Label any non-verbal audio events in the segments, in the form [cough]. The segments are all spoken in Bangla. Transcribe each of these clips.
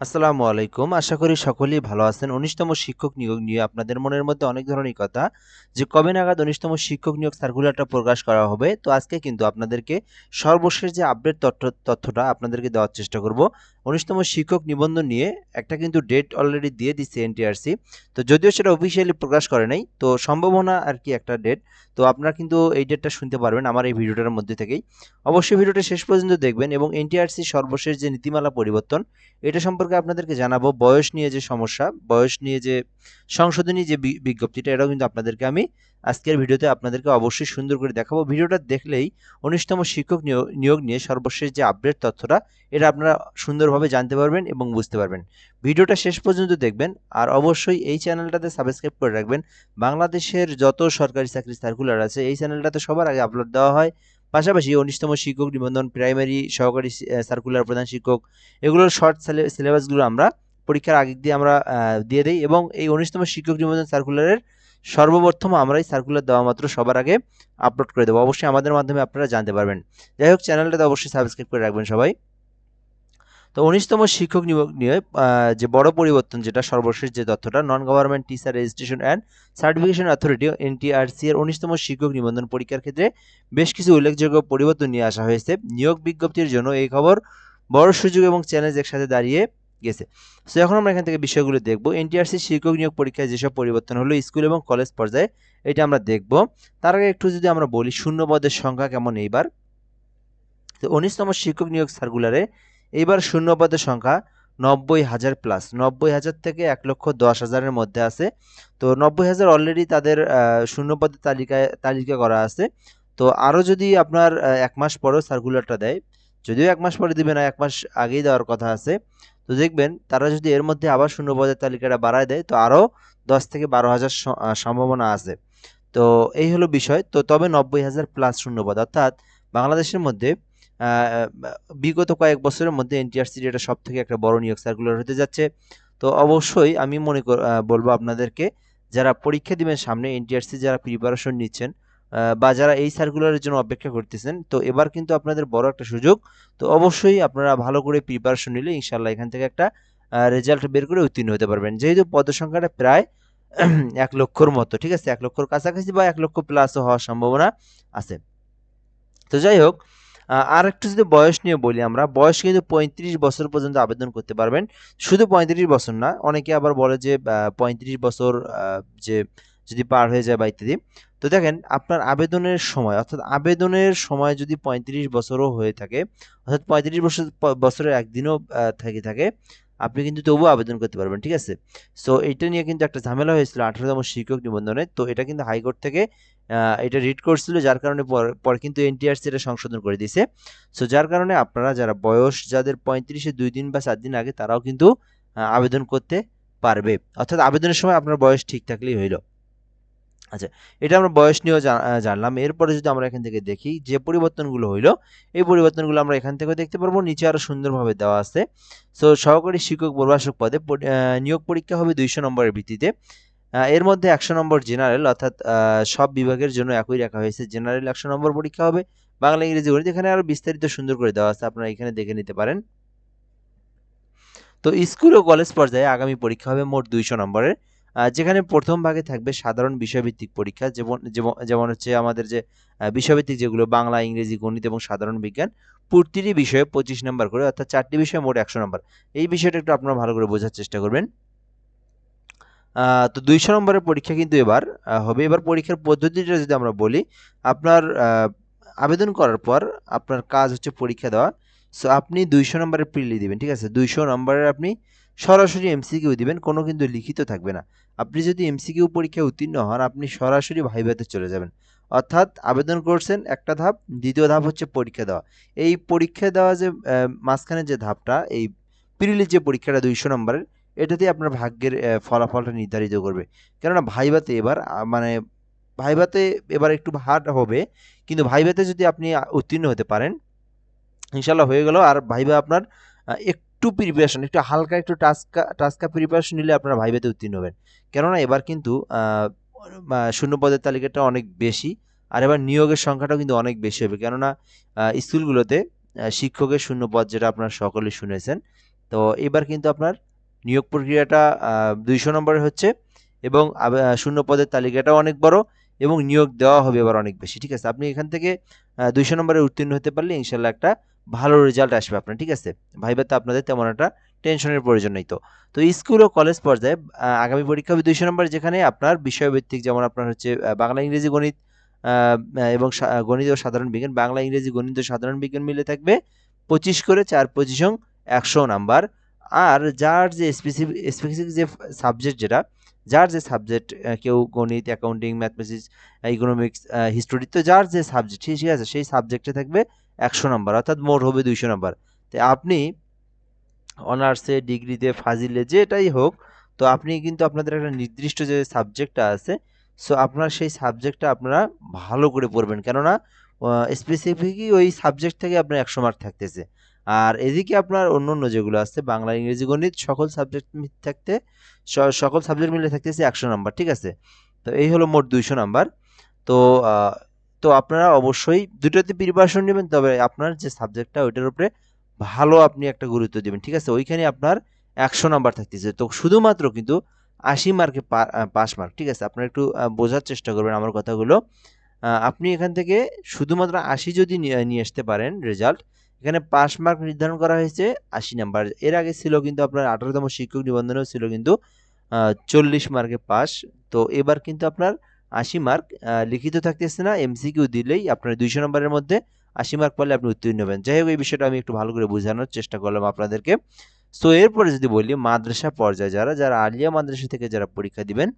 আসসালামু আলাইকুম। আশা করি সকলেই ভালো আছেন। উনিশতম শিক্ষক নিয়োগ নিয়ে আপনাদের মনের মধ্যে অনেক ধরনের কথা যে কবে নাগাদ উনিশতম শিক্ষক নিয়োগ সার্কুলারটা প্রকাশ করা হবে। তো আজকে কিন্তু আপনাদেরকে সর্বশেষ যে আপডেট তথ্য, তথ্যটা আপনাদেরকে দেওয়ার চেষ্টা করব। উনিশতম শিক্ষক নিবন্ধন নিয়ে একটা কিন্তু ডেট অলরেডি দিয়ে দিচ্ছে এনটিআরসি তো যদিও সেটা অফিসিয়ালি প্রকাশ করে নাই, তো সম্ভাবনা আর কি একটা ডেট তো আপনারা কিন্তু এই ডেটটা শুনতে পারবেন আমার এই ভিডিওটার মধ্যে থেকেই। অবশ্যই ভিডিওটা শেষ পর্যন্ত দেখবেন এবং এনটিআরসি সর্বশেষ যে নীতিমালা পরিবর্তন, এটা সম্পর্কে আপনাদেরকে জানাব, বয়স নিয়ে যে সমস্যা, বয়স নিয়ে যে সংশোধনী যে বিজ্ঞপ্তিটা, এটাও কিন্তু আপনাদেরকে আমি আজকের ভিডিওতে আপনাদেরকে অবশ্যই সুন্দর করে দেখাবো। ভিডিওটা দেখলেই উনিশতম শিক্ষক নিয়োগ নিয়ে সর্বশেষ যে আপডেট তথ্যটা, এটা আপনারা সুন্দরভাবে জানতে পারবেন এবং বুঝতে পারবেন। ভিডিওটা শেষ পর্যন্ত দেখবেন, আর অবশ্যই এই চ্যানেলটাতে সাবস্ক্রাইব করে রাখবেন। বাংলাদেশের যত সরকারি চাকরি সার্কুলার আছে, এই চ্যানেলটাতে সবার আগে আপলোড দেওয়া হয়। পাশাপাশি উনিশতম শিক্ষক নিবন্ধন প্রাইমারি সহকারী সার্কুলার প্রধান শিক্ষক, এগুলোর শর্ট সিলেবাসগুলো আমরা পরীক্ষার আগে দিয়ে আমরা দিয়ে দিই এবং এই উনিশতম শিক্ষক নিবন্ধন সার্কুলারের সর্বপ্রথম আমরা এই সার্কুলার দেওয়া মাত্র সবার আগে আপলোড করে দেবো। অবশ্যই আমাদের মাধ্যমে আপনারা জানতে পারবেন। যাই হোক চ্যানেলটাতে অবশ্যই সাবস্ক্রাইব করে রাখবেন সবাই। তো উনিশতম শিক্ষক নিয়োগ নিয়ে যে বড় পরিবর্তন যেটা সর্বশেষ যে তথ্যটা non government teacher registration and certification authority NTRC এর উনিশতম শিক্ষক নিবন্ধন পরীক্ষার ক্ষেত্রে বেশ কিছু উল্লেখযোগ্য পরিবর্তন নিয়ে আসা হয়েছে। নিয়োগ বিজ্ঞপ্তির জন্য এই খবর বড় সুযোগ এবং চ্যালেঞ্জ একসাথে দাঁড়িয়ে গেছে। সো এখন আমরা এখান থেকে বিষয়গুলো দেখব। এনটিআরসি শিক্ষক নিয়োগ পরীক্ষায় যেসব পরিবর্তন হলো, স্কুল এবং কলেজ পর্যায়ে, এটা আমরা দেখব। তার আগে একটু যদি আমরা বলি, শূন্য পদের সংখ্যা কেমন এইবার? তো উনিশতম শিক্ষক নিয়োগ সার্কুলারে এইবার শূন্য পদের সংখ্যা নব্বই হাজার প্লাস নব্বই হাজার থেকে এক লক্ষ দশ হাজারের মধ্যে আছে। তো নব্বই হাজার অলরেডি তাদের আহ, শূন্য পদের তালিকায় তালিকা করা আছে। তো আরও যদি আপনার এক মাস পরেও সার্কুলারটা দেয় যদিও এক মাস পরে দিবে না এক মাস আগেই দেওয়ার কথা আছে। তো দেখবেন তারা যদি এর মধ্যে আবার শূন্য পদের তালিকাটা বাড়ায় দেয় তো আরও দশ থেকে বারো হাজার সম্ভাবনা আছে। তো এই হলো বিষয়। তো তবে নব্বই হাজার প্লাস শূন্যপদ অর্থাৎ বাংলাদেশের মধ্যে বিগত কয়েক বছরের মধ্যে এনটিআরসির এটা সব থেকে একটা বড় নিয়োগ সার্কুলার হতে যাচ্ছে। তো অবশ্যই আমি মনে বলব আপনাদেরকে, যারা পরীক্ষা দিবেন সামনে, এনটিআরসি যারা প্রিপারেশন নিচ্ছেন বা যারা এই সার্কুলারের জন্য অপেক্ষা করতেছেন, তো এবার কিন্তু আপনাদের বড় একটা সুযোগ। তো অবশ্যই আপনারা ভালো করে প্রিপারেশন নিলে ইনশাল্লাহ এখান থেকে একটা রেজাল্ট বের করে উত্তীর্ণ হতে পারবেন। যেহেতু পদ সংখ্যাটা প্রায় [clears throat] এক লক্ষর মতো, ঠিক আছে? এক লক্ষর কাছাকাছি বা এক লক্ষ প্লাসও হওয়ার সম্ভাবনা আছে। তো যাই হোক আর একটু যদি বয়স নিয়ে বলি আমরা, বয়স কিন্তু পঁয়ত্রিশ বছর পর্যন্ত আবেদন করতে পারবেন। শুধু পঁয়ত্রিশ বছর না, অনেকে আবার বলে যে পঁয়ত্রিশ বছর যে যদি পার হয়ে যায় বা ইত্যাদি। তো দেখেন, আপনার আবেদনের সময়, অর্থাৎ আবেদনের সময় যদি পঁয়ত্রিশ বছরও হয়ে থাকে, অর্থাৎ পঁয়ত্রিশ বছর বছরের একদিনও থেকে থাকে, আপনি কিন্তু তবুও আবেদন করতে পারবেন, ঠিক আছে? সো এটা নিয়ে কিন্তু একটা ঝামেলা হয়েছিল আঠারোতম শিক্ষক নিবন্ধনে। তো এটা কিন্তু হাইকোর্ট থেকে এটা রিড করছিল, যার কারণে পর- কিন্তু এনটিআরসি এটা সংশোধন করে দিয়েছে। সো যার কারণে আপনারা যারা বয়স, যাদের পঁয়ত্রিশে দুই দিন বা চার দিন আগে, তারাও কিন্তু আবেদন করতে পারবে। অর্থাৎ আবেদনের সময় আপনার বয়স ঠিক থাকলেই হইল। আচ্ছা এটা আমরা বয়স নিয়েও জানলাম। এরপরে যদি আমরা এখান থেকে দেখি, যে পরিবর্তনগুলো হইল, এই পরিবর্তনগুলো আমরা এখান থেকেও দেখতে পারব। নিচে আরও সুন্দরভাবে দেওয়া আছে। সো সহকারী শিক্ষক প্রভাষক পদে নিয়োগ পরীক্ষা হবে দুইশো নম্বরের ভিত্তিতে। এর মধ্যে একশো নম্বর জেনারেল অর্থাৎ সব বিভাগের জন্য একই রাখা হয়েছে। জেনারেল একশো নম্বর পরীক্ষা হবে। বাংলা, ইংরেজি গণিত এখানে আরও বিস্তারিত সুন্দর করে দেওয়া আছে, আপনারা এখানে দেখে নিতে পারেন। তো স্কুল ও কলেজ পর্যায়ে আগামী পরীক্ষা হবে মোট দুইশো নম্বরের। যেখানে প্রথম ভাগে থাকবে সাধারণ বিষয়ভিত্তিক পরীক্ষা, যেমন যেমন হচ্ছে আমাদের যে বিষয়ভিত্তিক যেগুলো বাংলা, ইংরেজি, গণিত এবং সাধারণ বিজ্ঞান, প্রতিটি বিষয়ে পঁচিশ নম্বর করে, অর্থাৎ চারটি বিষয়ে মোট একশো নম্বর। এই বিষয়টা একটু আপনারা ভালো করে বোঝার চেষ্টা করবেন। তো দুইশো নম্বরের পরীক্ষা কিন্তু এবার হবে। এবার পরীক্ষার পদ্ধতিটা যদি আমরা বলি, আপনার আবেদন করার পর আপনার কাজ হচ্ছে পরীক্ষা দেওয়া। সো আপনি দুইশো নম্বরের প্রিলি দিবেন, ঠিক আছে? দুইশো নম্বরের আপনি সরাসরি এমসিকিউ দিবেন, কোনো কিন্তু লিখিত থাকবে না। আপনি যদি এমসিকিউ পরীক্ষায় উত্তীর্ণ হন, আপনি সরাসরি ভাইভাতে চলে যাবেন। অর্থাৎ আবেদন করছেন একটা ধাপ, দ্বিতীয় ধাপ হচ্ছে পরীক্ষা দেওয়া। এই পরীক্ষা দেওয়া যে মাঝখানে যে ধাপটা, এই প্রিলির যে পরীক্ষাটা দুইশো নম্বরের এটাতে আপনার ভাগ্যের ফলাফলটা নির্ধারিত করবে। কেননা ভাইভাতে এবার মানে ভাইভাতে এবার একটু হার্ড হবে কিন্তু ভাইভাতে যদি আপনি উত্তীর্ণ হতে পারেন ইনশাল্লাহ হয়ে গেল। আর ভাইবা আপনার একটু প্রিপারেশন একটু হালকা একটু টাস্কা টাস্কা প্রিপারেশন নিলে আপনারা ভাইভাতে উত্তীর্ণ হবেন। কেননা এবার কিন্তু আহ, আহ, শূন্য পদের তালিকাটা অনেক বেশি আর এবার নিয়োগের সংখ্যাটাও কিন্তু অনেক বেশি হবে। কেননা স্কুলগুলোতে শিক্ষকের শূন্য পদ যেটা আপনারা সকলেই শুনেছেন তো এবার কিন্তু আপনার নিয়োগ প্রক্রিয়াটা দুইশো নম্বরের হচ্ছে এবং শূন্য পদের তালিকাটাও অনেক বড় এবং নিয়োগ দেওয়া হবে এবার অনেক বেশি, ঠিক আছে? আপনি এখান থেকে দুইশো নম্বরে উত্তীর্ণ হতে পারলে ইনশাল্লাহ একটা ভালো রেজাল্ট আসবে আপনার, ঠিক আছে? ভাইবাতে আপনাদের তেমন একটা টেনশনের প্রয়োজন নেই তো। তো স্কুল ও কলেজ পর্যায়ে আগামী পরীক্ষা হবে দুইশো নম্বর যেখানে আপনার বিষয়ভিত্তিক যেমন আপনার হচ্ছে বাংলা, ইংরেজি, গণিত এবং গণিত ও সাধারণ বিজ্ঞান, বাংলা, ইংরেজি, গণিত ও সাধারণ বিজ্ঞান মিলে থাকবে পঁচিশ করে চার পঁচিশং একশো নাম্বার। আর যার যে স্পেসিফিক স্পেসিফিক যে সাবজেক্ট যেটা, যার যে সাবজেক্ট কেউ গণিত অ্যাকাউন্টিং ম্যাথমেটিক্স ইকোনমিক্স হিস্টোরি তো যার যে সাবজেক্ট ঠিক আছে, সেই সাবজেক্টে থাকবে একশো নাম্বার অর্থাৎ মোট হবে দুইশো নাম্বার তো আপনি অনার্সে ডিগ্রিতে ফাজিলে যেটাই হোক, তো আপনি কিন্তু আপনাদের একটা নির্দিষ্ট যে সাবজেক্টটা আছে সো আপনার সেই সাবজেক্টটা আপনারা ভালো করে পড়বেন। কেননা স্পেসিফিকই ওই সাবজেক্ট থেকে আপনার একশো মার্ক থাকতেছে। আর এদিকে আপনার অন্য অন্য যেগুলো আছে, বাংলা, ইংরেজি, গণিত, সকল সাবজেক্ট থাকতে সকল সাবজেক্ট মিলে থাকতেছে একশো নাম্বার ঠিক আছে? তো এই হলো মোট দুইশো নাম্বার তো তো আপনারা অবশ্যই দুটোতে প্রিপারেশন নেবেন, তবে আপনার যে সাবজেক্টটা ওইটার উপরে ভালো আপনি একটা গুরুত্ব দেবেন, ঠিক আছে? ওইখানে আপনার একশো নাম্বার থাকতেছে। তো শুধুমাত্র কিন্তু আশি মার্কে পাস মার্ক ঠিক আছে? আপনারা একটু বোঝার চেষ্টা করবেন আমার কথাগুলো। আপনি এখান থেকে শুধুমাত্র আশি যদি নিয়ে আসতে পারেন রেজাল্ট এখানে পাস মার্ক নির্ধারণ করা হয়েছে আশি নাম্বার এর আগে ছিল কিন্তু আপনার আঠারোতম শিক্ষক নিবন্ধনেও ছিল কিন্তু চল্লিশ মার্কে পাস তো এবার কিন্তু আপনার আশি মার্ক লিখিত থাকতেছে না এমসিকিউ দিলেই আপনার দুইশো নম্বরের মধ্যে আশি মার্ক পারলে আপনি উত্তীর্ণ হবেন। যাই হোক, এই বিষয়টা আমি একটু ভালো করে বোঝানোর চেষ্টা করলাম আপনাদেরকে। সো এরপরে যদি বলি মাদ্রাসা পর্যায়ে যারা যারা আলিয়া মাদ্রাসা থেকে যারা পরীক্ষা দিবেন,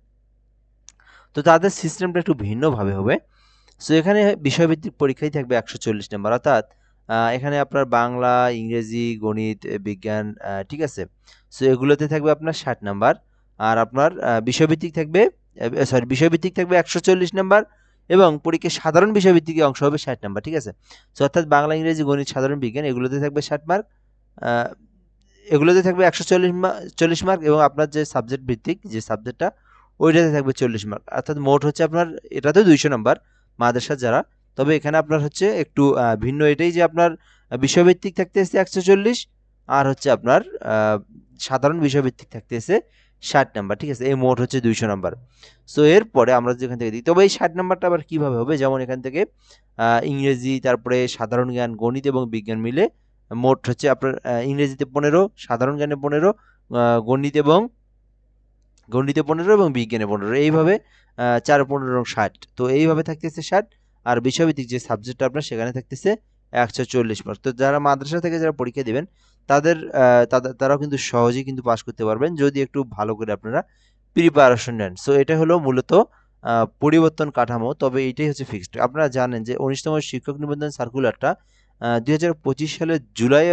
তো তাদের সিস্টেমটা একটু ভিন্নভাবে হবে। সো এখানে বিষয়ভিত্তিক পরীক্ষাই থাকবে একশো চল্লিশ নম্বর অর্থাৎ এখানে আপনার বাংলা, ইংরেজি, গণিত বিজ্ঞান ঠিক আছে? সো এগুলোতে থাকবে আপনার ষাট নাম্বার। আর আপনার বিষয়ভিত্তিক থাকবে সরি বিষয়ভিত্তিক থাকবে একশো চল্লিশ নাম্বার এবং পরীক্ষার সাধারণ বিষয়ভিত্তিক অংশ হবে ষাট নাম্বার, ঠিক আছে? সো অর্থাৎ বাংলা, ইংরেজি, গণিত, সাধারণ বিজ্ঞান, এগুলোতে থাকবে ষাট মার্ক এগুলোতে থাকবে একশো চল্লিশ চল্লিশ মার্ক এবং আপনার যে সাবজেক্ট ভিত্তিক যে সাবজেক্টটা ওইটাতে থাকবে চল্লিশ মার্ক অর্থাৎ মোট হচ্ছে আপনার এটাতে দুইশো নাম্বার মাদ্রাসা যারা তবে এখানে আপনার হচ্ছে একটু ভিন্ন এটাই যে আপনার বিষয়ভিত্তিক থাকতেছে একশো চল্লিশ আর হচ্ছে আপনার সাধারণ বিষয়ভিত্তিক থাকতেছে ষাট নাম্বার, ঠিক আছে? এই মোট হচ্ছে দুইশো নাম্বার। সো এরপরে আমরা যেখান থেকে দিই, তবে এই ষাট নাম্বারটা আবার কীভাবে হবে? যেমন এখান থেকে ইংরেজি, তারপরে সাধারণ জ্ঞান, গণিত এবং বিজ্ঞান মিলে মোট হচ্ছে আপনার ইংরেজিতে পনেরো, সাধারণ জ্ঞানে পনেরো গণিত এবং, গণিতে পনেরো এবং বিজ্ঞানে পনেরো। এইভাবে চার, পনেরো এবং ষাট। তো এইভাবে থাকতেছে ষাট। আর বিষয়ভিত্তিক যে সাবজেক্টটা আপনার সেখানে থাকতেছে একশো চল্লিশ মার্ক তো যারা মাদ্রাসা থেকে যারা পরীক্ষা দেবেন, তাদের তারাও কিন্তু সহজেই কিন্তু পাশ করতে পারবেন যদি একটু ভালো করে আপনারা প্রিপারেশন নেন। সো এটা হলো মূলত পরিবর্তন কাঠামো, তবে এটাই হচ্ছে ফিক্সড আপনারা জানেন যে উনিশতম শিক্ষক নিবন্ধন সার্কুলারটা দুই হাজার পঁচিশ সালের জুলাই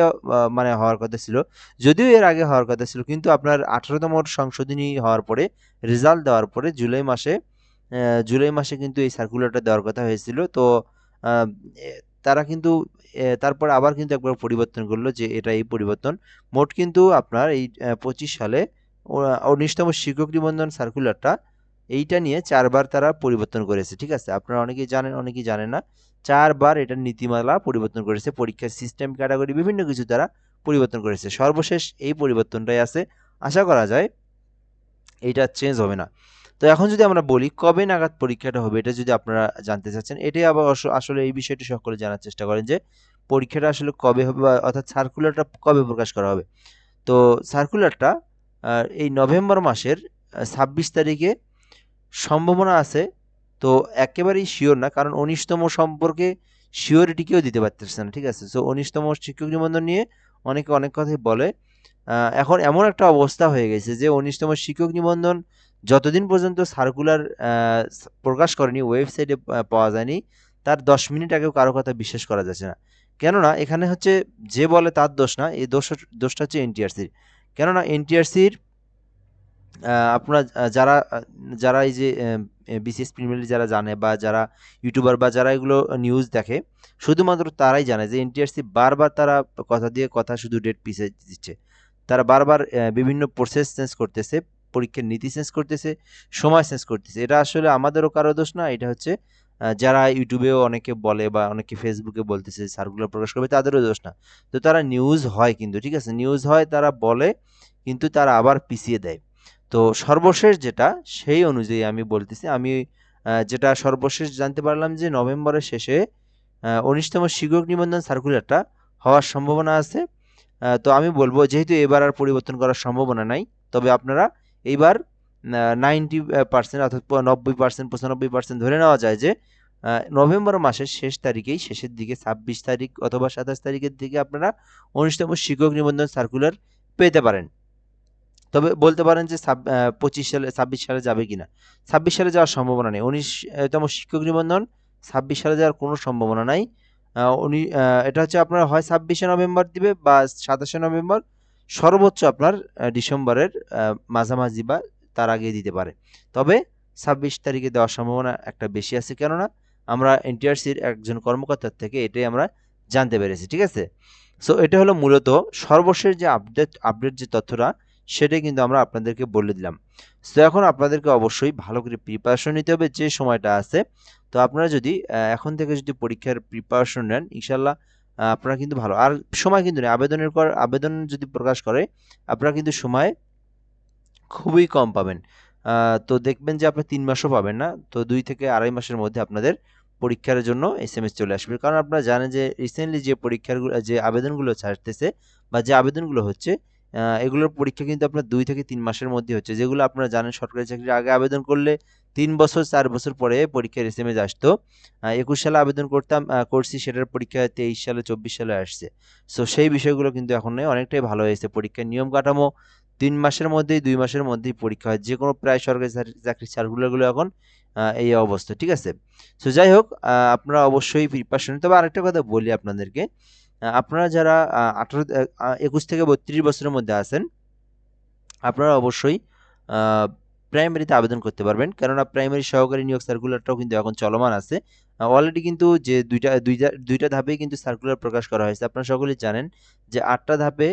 মানে হওয়ার কথা ছিল। যদিও এর আগে হওয়ার কথা ছিল, কিন্তু আপনার আঠারোতম সংশোধনী হওয়ার পরে রেজাল্ট দেওয়ার পরে জুলাই মাসে জুলাই মাসে কিন্তু এই সার্কুলারটা দেওয়ার কথা হয়েছিল। তো তারা কিন্তু তারপর আবার কিন্তু একবার পরিবর্তন করল যে এটা এই পরিবর্তন। মোট কিন্তু আপনার এই পঁচিশ সালে উনিশতম শিক্ষক নিবন্ধন সার্কুলারটা এইটা নিয়ে চারবার তারা পরিবর্তন করেছে, ঠিক আছে? আপনারা অনেকেই জানেন অনেকেই জানেন না। চারবার এটা নীতিমালা পরিবর্তন করেছে, পরীক্ষার সিস্টেম ক্যাটাগরি বিভিন্ন কিছু তারা পরিবর্তন করেছে। সর্বশেষ এই পরিবর্তনটাই আছে। আশা করা যায়, এইটা চেঞ্জ হবে না। তো এখন যদি আমরা বলি কবে নাগাদ পরীক্ষাটা হবে, এটা যদি আপনারা জানতে চাচ্ছেন, এটাই আবার আসলে এই বিষয়টি সকলে জানার চেষ্টা করেন যে পরীক্ষাটা আসলে কবে হবে বা অর্থাৎ সার্কুলারটা কবে প্রকাশ করা হবে। তো সার্কুলারটা এই নভেম্বর মাসের ছাব্বিশ তারিখে সম্ভাবনা আছে, তো একেবারেই শিওর না, কারণ উনিশতম সম্পর্কে শিওরিটি কেউ দিতে পারতেছে না, ঠিক আছে? সো উনিশতম শিক্ষক নিবন্ধন নিয়ে অনেকে অনেক কথাই বলে। এখন এমন একটা অবস্থা হয়ে গেছে যে উনিশতম শিক্ষক নিবন্ধন যতদিন পর্যন্ত সার্কুলার প্রকাশ করেনি ওয়েবসাইটে পাওয়া যায়নি, তার দশ মিনিট আগেও কারও কথা বিশ্বাস করা যাচ্ছে না। কেননা এখানে হচ্ছে যে বলে তার দোষ না, এই দোষ দোষটা হচ্ছে এনটিআরসির কেননা এনটিআরসির আপনার যারা যারা এই যে বিসিএস প্রিমিয়ার যারা জানে বা যারা ইউটিউবার বা যারা এগুলো নিউজ দেখে, শুধুমাত্র তারাই জানে যে এনটিআরসি বারবার তারা কথা দিয়ে কথা শুধু ডেট পিছিয়ে দিচ্ছে। তারা বারবার বিভিন্ন প্রসেস চেঞ্জ করতেছে। পরীক্ষার নীতি চেঞ্জ করতেছে, সময় চেঞ্জ করতেছে। এটা আসলে আমাদেরও কারও দোষ না, এটা হচ্ছে যারা ইউটিউবেও অনেকে বলে বা অনেকে ফেসবুকে বলতেছে সার্কুলার প্রকাশ করবে, তাদেরও দোষ না। তো তারা নিউজ হয় কিন্তু, ঠিক আছে? নিউজ হয়, তারা বলে, কিন্তু তারা আবার পিছিয়ে দেয়। তো সর্বশেষ যেটা, সেই অনুযায়ী আমি বলতেছি, আমি যেটা সর্বশেষ জানতে পারলাম যে নভেম্বরের শেষে উনিশতম শিক্ষক নিবন্ধন সার্কুলারটা হওয়ার সম্ভাবনা আছে। তো আমি বলব, যেহেতু এবার আর পরিবর্তন করার সম্ভাবনা নাই, তবে আপনারা এইবার নাইনটি পার্সেন্ট অর্থাৎ নব্বই পার্সেন্ট পঁচানব্বই পার্সেন্ট ধরে নেওয়া যায় যে নভেম্বর মাসের শেষ তারিখেই, শেষের দিকে ছাব্বিশ তারিখ অথবা সাতাশ তারিখের দিকে আপনারা উনিশতম শিক্ষক নিবন্ধন সার্কুলার পেতে পারেন। তবে বলতে পারেন যে পঁচিশ সালে, ছাব্বিশ সালে যাবে কিনা। ছাব্বিশ সালে যাওয়ার সম্ভাবনা নেই। উনিশতম শিক্ষক নিবন্ধন, ছাব্বিশ সালে যাওয়ার কোনো সম্ভাবনা নাই। উনি এটা হচ্ছে আপনার হয় ছাব্বিশে নভেম্বর দিবে বা সাতাশে নভেম্বর সর্বোচ্চ আপনার ডিসেম্বরের মাঝামাঝি বা তার আগে দিতে পারে। তবে ছাব্বিশ তারিখে দেওয়ার সম্ভাবনা একটা বেশি আছে, কেননা আমরা এনটিআরসির একজন কর্মকর্তার থেকে এটাই আমরা জানতে পেরেছি, ঠিক আছে? সো এটা হলো মূলত সর্বশেষ যে আপডেট আপডেট যে তথ্যটা সেটাই কিন্তু আমরা আপনাদেরকে বলে দিলাম। সো এখন আপনাদেরকে অবশ্যই ভালো করে প্রিপারেশন নিতে হবে, যে সময়টা আছে। তো আপনারা যদি এখন থেকে যদি পরীক্ষার প্রিপারেশন নেন ইনশাল্লাহ আপনারা কিন্তু ভালো। আর সময় কিন্তু নেই। আবেদনের পর আবেদন যদি প্রকাশ করে, আপনারা কিন্তু সময় খুবই কম পাবেন। তো দেখবেন যে আপনি তিন মাসও পাবেন না। তো দুই থেকে আড়াই মাসের মধ্যে আপনাদের পরীক্ষার জন্য এস এম এস চলে আসবে। কারণ আপনারা জানেন যে রিসেন্টলি যে পরীক্ষার যে আবেদনগুলো ছাড়তেছে বা যে আবেদনগুলো হচ্ছে এগুলোর পরীক্ষা কিন্তু আপনার দুই থেকে তিন মাসের মধ্যে হচ্ছে, যেগুলো আপনারা জানেন সরকারি চাকরির আগে আবেদন করলে তিন বছর, চার বছর পরে পরীক্ষার এস এম এস আসতো একুশ সালে আবেদন করতাম করছি, সেটার পরীক্ষা তেইশ সালে, চব্বিশ সালে আসছে। সো সেই বিষয়গুলো কিন্তু এখন অনেকটাই ভালো হয়েছে। পরীক্ষার নিয়ম কাঠামো তিন মাসের মধ্যেই, দুই মাসের মধ্যেই পরীক্ষা হয়। যে কোনো প্রায় সরকারি চাকরি- চাকরির সার্কুলারগুলো এখন এই অবস্থা, ঠিক আছে? সো যাই হোক আপনারা অবশ্যই প্রিপারেশন তবে আরেকটা কথা বলি আপনাদেরকে। আপনারা যারা আঠারো একুশ থেকে বত্রিশ বছরের মধ্যে আছেন, আপনারা অবশ্যই প্রাইমারিতে আবেদন করতে পারবেন। কেননা প্রাইমারি সহকারী নিয়োগ সার্কুলারটাও কিন্তু এখন চলমান আছে। অলরেডি কিন্তু যে দুইটা দুইটা দুইটা ধাপেই কিন্তু সার্কুলার প্রকাশ করা হয়েছে। আপনারা সকলেই জানেন যে আটটা ধাপে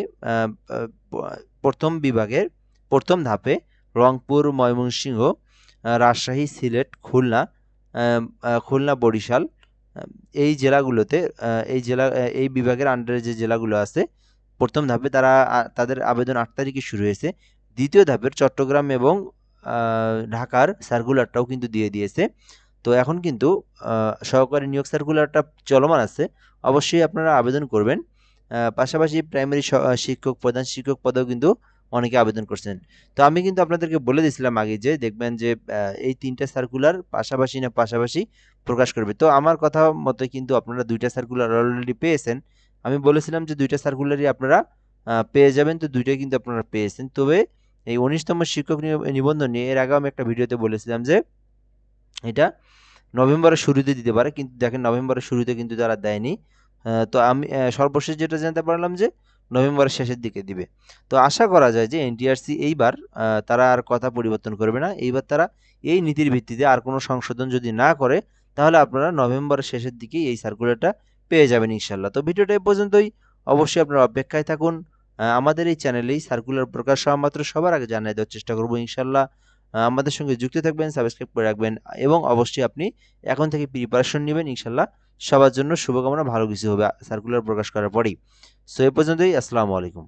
প্রথম বিভাগের প্রথম ধাপে রংপুর, ময়মনসিংহ রাজশাহী, সিলেট, খুলনা খুলনা, বরিশাল এই জেলাগুলোতে এই জেলা এই বিভাগের আন্ডারে যে জেলাগুলো আছে, প্রথম ধাপে তারা তাদের আবেদন আট তারিখে শুরু হয়েছে। দ্বিতীয় ধাপের চট্টগ্রাম এবং ঢাকার সার্কুলারটাও কিন্তু দিয়ে দিয়েছে। তো এখন কিন্তু সহকারী নিয়োগ সার্কুলারটা চলমান আছে। অবশ্যই আপনারা আবেদন করবেন। পাশাপাশি প্রাইমারি শিক্ষক, প্রধান শিক্ষক পদেও কিন্তু অনেকে আবেদন করছেন। তো আমি কিন্তু আপনাদেরকে বলে দিয়েছিলাম আগে যে, দেখবেন যে এই তিনটা সার্কুলার পাশাপাশি না পাশাপাশি প্রকাশ করবে। তো আমার কথা মতে কিন্তু আপনারা দুইটা সার্কুলার অলরেডি পেয়েছেন। আমি বলেছিলাম যে দুইটা সার্কুলারই আপনারা পেয়ে যাবেন, তো দুইটাই কিন্তু আপনারা পেয়েছেন। তবে এই উনিশতম শিক্ষক নিবন্ধন নিয়ে এর আগে আমি একটা ভিডিওতে বলেছিলাম যে এটা নভেম্বরের শুরুতে দিতে পারে, কিন্তু দেখেন নভেম্বরের শুরুতে কিন্তু তারা দেয়নি। তো আমি সর্বশেষ যেটা জানতে পারলাম যে নভেম্বরের শেষের দিকে দিবে। তো আশা করা যায় যে এনটিআরসি এইবার তারা আর কথা পরিবর্তন করবে না। এইবার তারা এই নীতির ভিত্তিতে আর কোনো সংশোধন যদি না করে তাহলে আপনারা নভেম্বরের শেষের দিকেই এই সার্কুলারটা পেয়ে যাবেন ইনশাল্লাহ তো ভিডিওটা এই পর্যন্তই। অবশ্যই আপনারা অপেক্ষায় থাকুন। আমাদের এই চ্যানেলেই সার্কুলার প্রকাশ হওয়া মাত্র সবার আগে জানিয়ে দেওয়ার চেষ্টা করব ইনশাল্লাহ আমাদের সঙ্গে যুক্ত থাকবেন সাবস্ক্রাইব করে রাখবেন এবং অবশ্যই আপনি এখন থেকে প্রিপারেশন নেবেন ইনশাল্লাহ সবার জন্য শুভকামনা, ভালো কিছু হবে সার্কুলার প্রকাশ করার পরেই। সো এ পর্যন্তই। আসসালামু আলাইকুম।